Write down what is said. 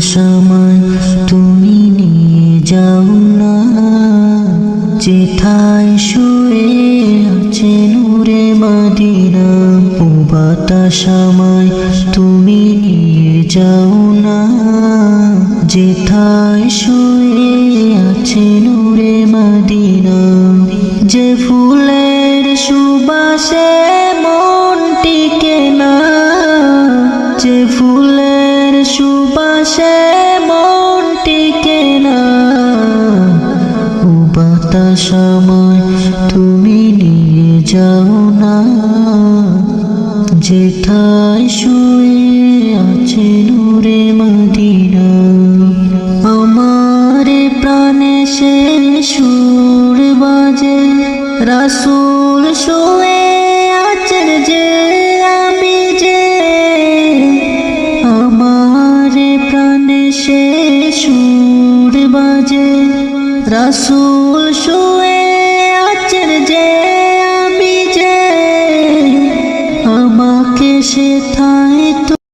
সময় তুমি নিয়ে যাও না। যেথায় শুয়ে আছে নূরে মাদিনা। ও সময় তুমি নিয়ে যাও না। যেথায় শুয়ে আছে নূরে মাদিনা। যে ফুলের সুবাসে মন সময় তুমি নিয়ে যাও না। যেথায় শুয়ে আছে নূরে মদিনা, আমার প্রাণে সে সুর বাজে। রাসুল শুয়ে আছেন যে আমি যে, আমার প্রাণে সে সুর বাজে। রাসুল শুয়ে আছেন যে আমি যে আমাকে সে